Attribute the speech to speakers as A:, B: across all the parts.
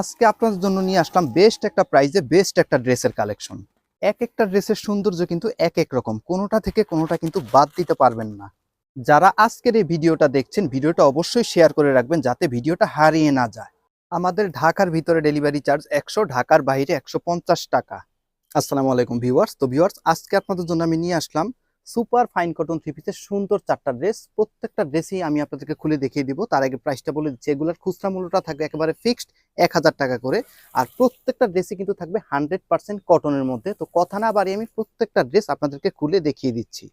A: আজকে আপনাদের জন্য নিয়ে আসলাম বেস্ট একটা প্রাইজে বেস্ট একটা ড্রেসের কালেকশন এক একটা ড্রেসের সৌন্দর্য কিন্তু এক এক রকম, কোনোটা থেকে কোনোটা কিন্তু বাদ দিতে পারবেন না। যারা আজকের এই ভিডিওটা দেখছেন, ভিডিওটা অবশ্যই শেয়ার করে রাখবেন যাতে ভিডিওটা হারিয়ে না যায়। আমাদের ঢাকার ভিতরে ডেলিভারি চার্জ একশো, ঢাকার বাইরে একশো পঞ্চাশ টাকা। আসসালামু আলাইকুম ভিউয়ার্স তো ভিউয়ার্স আজকে আপনাদের জন্য আমি নিয়ে আসলাম সুপার ফাইন কটন থ্রি পিসের সুন্দর চারটা ড্রেস। প্রত্যেকটা ড্রেসই আমি আপনাদেরকে খুলে দেখিয়ে দিব। তার আগে প্রাইসটা বলে দিচ্ছি, এগুলোর খুচরা মূল্যটা থাকবে একেবারে ফিক্সড এক হাজার টাকা করে। আর প্রত্যেকটা ড্রেসই কিন্তু থাকবে হান্ড্রেড পার্সেন্ট কটনের মধ্যে। তো কথা না বাড়িয়ে আমি প্রত্যেকটা ড্রেস আপনাদেরকে খুলে দেখিয়ে দিচ্ছি।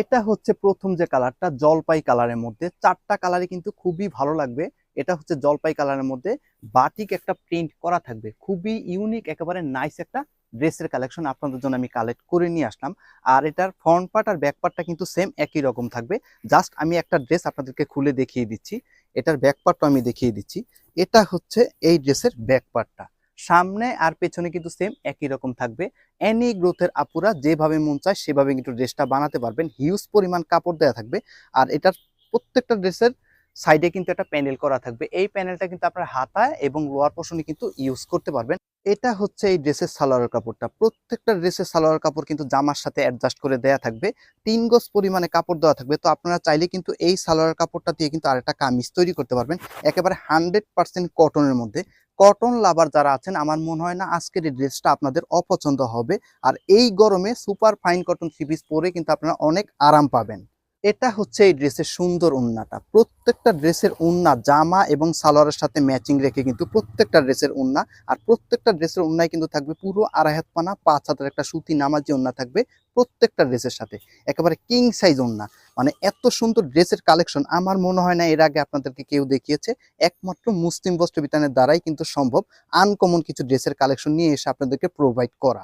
A: এটা হচ্ছে প্রথম যে কালারটা, জলপাই কালারের মধ্যে। চারটা কালারই কিন্তু খুবই ভালো লাগবে। এটা হচ্ছে জলপাই কালারের মধ্যে। বাটিক একটা প্রিন্ট করা থাকবে। খুবই ইউনিক, একেবারে নাইস একটা ড্রেসের কালেকশন আপনাদের জন্য আমি কালেক্ট করে নিয়ে আসলাম। আর এটার ফ্রন্ট পার্ট আর ব্যাক পার্টটা কিন্তু সেম একই রকম থাকবে। জাস্ট আমি একটা ড্রেস আপনাদেরকে খুলে দেখিয়ে দিচ্ছি। এটার ব্যাক পার্টটা আমি দেখিয়ে দিচ্ছি। এটা হচ্ছে এই ড্রেসের ব্যাক পার্টটা সামনে আর পেছনে কিন্তু সেম একই রকম থাকবে। এনি গ্রোথের আপুরা যেভাবে মন চায় সেভাবে কিন্তু ড্রেসটা বানাতে পারবেন। হিউজ পরিমাণ কাপড় দেওয়া থাকবে। আর এটার প্রত্যেকটা ড্রেসের সাইডে কিন্তু একটা প্যানেল করা থাকবে। এই প্যানেলটা কিন্তু আপনার হাতায় এবং লোয়ার পোর্শনে কিন্তু ইউজ করতে পারবেন। এটা হচ্ছে এই ড্রেসের সালোয়ার কাপড়টা। প্রত্যেকটা ড্রেসের সালোয়ার কাপড় কিন্তু জামার সাথে অ্যাডজাস্ট করে দেয়া থাকবে। তিন গজ পরিমাণে কাপড় দেওয়া থাকবে। তো আপনারা চাইলে কিন্তু এই সালোয়ার কাপড়টা দিয়ে কিন্তু আরেকটা কামিজ তৈরি করতে পারবেন। একেবারে হান্ড্রেড পার্সেন্ট কটনের মধ্যে। কটন লাভার যারা আছেন, আমার মনে হয় না আজকের এই ড্রেসটা আপনাদের অপছন্দ হবে। আর এই গরমে super fine cotton three piece পরে কিন্তু আপনারা অনেক আরাম পাবেন। এটা হচ্ছে এই ড্রেসের সুন্দর উন্নাটা। প্রত্যেকটা ড্রেসের উন্না, জামা এবং সালোয়ারের সাথে ম্যাচিং রেখে কিন্তু প্রত্যেকটা ড্রেসের উন্না, আর প্রত্যেকটা ড্রেসের উন্নায় কিন্তু থাকবে পুরো আড়াই হাত পানা, পাঁচ হাতের একটা সুতি নামাজি উন্না থাকবে প্রত্যেকটা ড্রেসের সাথে। একেবারে কিং সাইজ উন্না। মানে এত সুন্দর ড্রেসের কালেকশন আমার মনে হয় না এর আগে আপনাদেরকে কেউ দেখিয়েছে। একমাত্র মুসলিম বস্ত্র বিতানের দ্বারাই কিন্তু সম্ভব আনকমন কিছু ড্রেসের কালেকশন নিয়ে এসে আপনাদেরকে প্রোভাইড করা।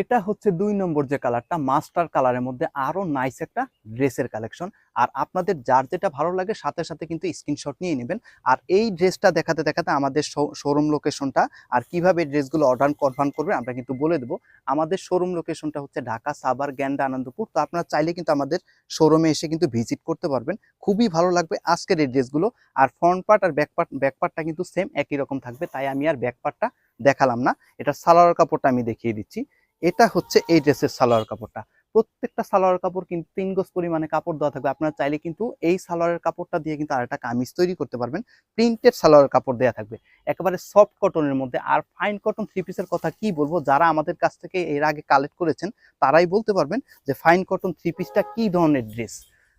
A: এটা হচ্ছে দুই নম্বর যে কালারটা, মাস্টার কালারের মধ্যে আরও নাইস একটা ড্রেসের কালেকশন আর আপনাদের যার যেটা ভালো লাগে, সাথে সাথে কিন্তু স্ক্রিনশট নিয়ে নেবেন। আর এই ড্রেসটা দেখাতে দেখাতে আমাদের শোরুম লোকেশনটা আর কীভাবে ড্রেসগুলো অর্ডার কনফার্ম করবেন আমরা কিন্তু বলে দেবো। আমাদের শোরুম লোকেশনটা হচ্ছে ঢাকা সাবার গ্যান্ডা, আনন্দপুর। তো আপনারা চাইলে কিন্তু আমাদের শোরুমে এসে কিন্তু ভিজিট করতে পারবেন। খুবই ভালো লাগবে আজকের এই ড্রেসগুলো। আর ফ্রন্ট পার্ট আর ব্যাক পার্ট ব্যাক পার্টটা কিন্তু সেম একই রকম থাকবে। তাই আমি আর ব্যাক পার্টটা দেখালাম না। এটা সালোয়ার কাপড়টা আমি দেখিয়ে দিচ্ছি। এটা হচ্ছে এই ড্রেসের সালোয়ার কাপড়টা। প্রত্যেকটা সালোয়ার কাপড় কিন্তু তিন গজ পরিমাণে কাপড় দেওয়া থাকবে। আপনারা চাইলে কিন্তু এই সালোয়ারের কাপড়টা দিয়ে কিন্তু আরেকটা কামিজ তৈরি করতে পারবেন। প্রিন্টেড সালোয়ার কাপড় দেওয়া থাকবে। একেবারে সফট কটনের মধ্যে। আর ফাইন কটন থ্রি পিসের কথা কি বলব? যারা আমাদের কাছ থেকে এর আগে কালেক্ট করেছেন, তারাই বলতে পারবেন যে ফাইন কটন থ্রি পিসটা কি ধরনের ড্রেস।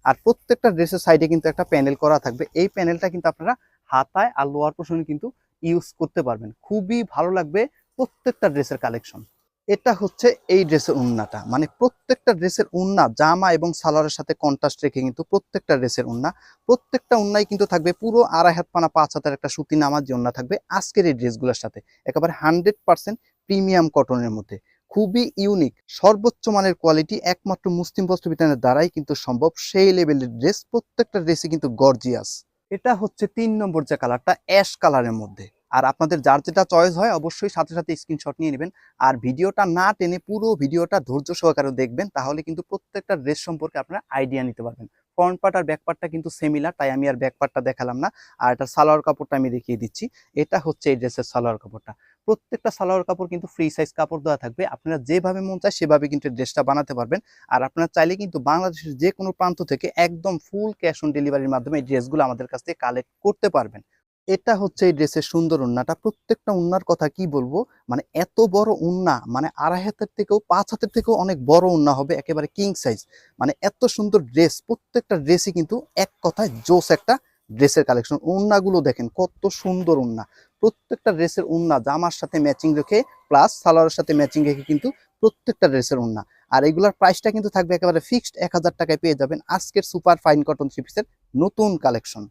A: আর প্রত্যেকটা ড্রেসের সাইডে কিন্তু একটা প্যানেল করা থাকবে। এই প্যানেলটা কিন্তু আপনারা হাতায় আর লোয়ার পোর্শনে কিন্তু ইউজ করতে পারবেন। খুবই ভালো লাগবে প্রত্যেকটা ড্রেসের কালেকশন। এটা হচ্ছে এই ড্রেসের উন্নাটা। মানে প্রত্যেকটা ড্রেসের উন্না, জামা এবং সালোয়ারের সাথে কন্ট্রাস্ট রেখে কিন্তু প্রত্যেকটা ড্রেসের উন্না। প্রত্যেকটা উন্নাই কিন্তু থাকবে পুরো আড়াই হাত পানা, পাঁচ হাতের একটা সুতি নামাজি উন্না থাকবে আজকের এই ড্রেসগুলোর সাথে। একেবারে হান্ড্রেড পার্সেন্ট প্রিমিয়াম কটনের মধ্যে। খুবই ইউনিক সর্বোচ্চ মানের কোয়ালিটি একমাত্র মুসলিম বস্ত্র বিতানের দ্বারাই কিন্তু সম্ভব। সেই লেভেলের ড্রেস প্রত্যেকটা ড্রেসই কিন্তু গর্জিয়াস এটা হচ্ছে তিন নম্বর যে কালারটা অ্যাশ কালারের মধ্যে। আর আপনাদের যার যেটা চয়েস হয়, অবশ্যই সাথে সাথে স্ক্রিনশট নিয়ে নেবেন। আর ভিডিওটা না টেনে পুরো ভিডিওটা ধৈর্য সহকারে দেখবেন, তাহলে কিন্তু প্রত্যেকটা ড্রেস সম্পর্কে আপনারা আইডিয়া নিতে পারবেন। ফ্রন্ট পার্ট আর ব্যাক পার্টটা কিন্তু সেমিলার তাই আমি আর ব্যাক পার্টটা দেখালাম না। আর এটা সালোয়ার কাপড়টা আমি দেখিয়ে দিচ্ছি। এটা হচ্ছে এই ড্রেসের সালোয়ার কাপড়টা। প্রত্যেকটা সালোয়ার কাপড় কিন্তু ফ্রি সাইজ কাপড় দেওয়া থাকবে। আপনারা যেভাবে মন চায় সেভাবে কিন্তু ড্রেসটা বানাতে পারবেন। আর আপনারা চাইলে কিন্তু বাংলাদেশের যে কোনো প্রান্ত থেকে একদম ফুল ক্যাশ অন ডেলিভারির মাধ্যমে এই ড্রেসগুলো আমাদের কাছ থেকে কালেক্ট করতে পারবেন। এটা হচ্ছে এই ড্রেসের সুন্দর উন্নাটা। প্রত্যেকটা উন্নার কথা কি বলব? মানে এত বড় উন্না মানে আড়াই হাতের থেকেও পাঁচ হাতের থেকেও অনেক বড় উন্না হবে, একেবারে কিং সাইজ মানে এত সুন্দর ড্রেস, প্রত্যেকটা ড্রেসই কিন্তু এক কথায় জোস একটা ড্রেসের কালেকশন উন্নাগুলো দেখেন, কত সুন্দর উন্না। প্রত্যেকটা ড্রেসের উন্না, জামার সাথে ম্যাচিং রেখে প্লাস সালোয়ারের সাথে ম্যাচিং রেখে কিন্তু প্রত্যেকটা ড্রেসের উন্না। আর এগুলোর প্রাইসটা কিন্তু থাকবে একেবারে ফিক্সড এক হাজার টাকায় পেয়ে যাবেন আজকের সুপার ফাইন কটন থ্রি পিসের নতুন কালেকশন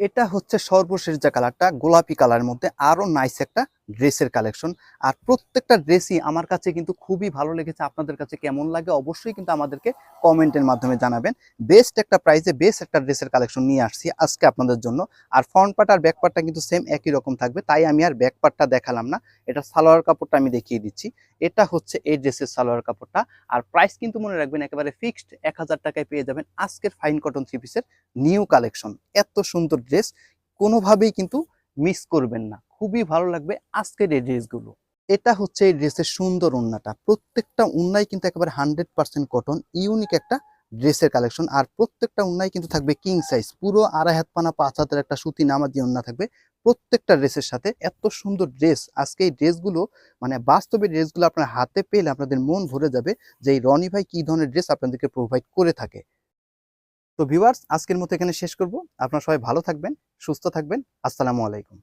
A: এটা হচ্ছে সর্বশেষ যে কালারটা গোলাপি কালারের মধ্যে আরও নাইস একটা ড্রেসের কালেকশন। আর প্রত্যেকটা ড্রেসই আমার কাছে কিন্তু খুবই ভালো লেগেছে। আপনাদের কাছে কেমন লাগে অবশ্যই কিন্তু আমাদেরকে কমেন্টের মাধ্যমে জানাবেন। বেস্ট একটা প্রাইসে বেস্ট একটা ড্রেসের কালেকশন নিয়ে আসছি আজকে আপনাদের জন্য। আর ফ্রন্ট পার্ট আর ব্যাক পার্টটা কিন্তু সেম একই রকম থাকবে, তাই আমি আর ব্যাক পার্টটা দেখালাম না। এটা সালোয়ার কাপড়টা আমি দেখিয়ে দিচ্ছি। এটা হচ্ছে এই ড্রেসের সালোয়ার কাপড়টা। আর প্রাইস কিন্তু মনে রাখবেন একেবারে ফিক্সড এক হাজার টাকায় পেয়ে যাবেন আজকের ফাইন কটন থ্রি পিসের নিউ কালেকশন। এত সুন্দর ড্রেস, কোনোভাবেই কিন্তু মিস করবেন না। খুবই ভালো লাগবে আজকের এই ড্রেসগুলো। এটা হচ্ছে এই ড্রেসের সুন্দর উন্নাটা প্রত্যেকটা উন্নাই কিন্তু একেবারে হান্ড্রেড পার্সেন্ট কটন, ইউনিক একটা ড্রেসের কালেকশন। আর প্রত্যেকটা উন্নাই কিন্তু থাকবে কিং সাইজ। পুরো আড়াই হাত পানা, পাঁচ হাতের একটা সুতি নামা দিয়ে উন্না থাকবে প্রত্যেকটা ড্রেসের সাথে। এত সুন্দর ড্রেস। আজকে এই ড্রেসগুলো মানে বাস্তবে ড্রেসগুলো আপনার হাতে পেলে আপনাদের মন ভরে যাবে যে এই রনি ভাই কি ধরনের ড্রেস আপনাদেরকে প্রোভাইড করে থাকে। তো ভিউয়ার্স আজকের মতো এখানে শেষ করব। আপনারা সবাই ভালো থাকবেন, সুস্থ থাকবেন। আসসালামু আলাইকুম।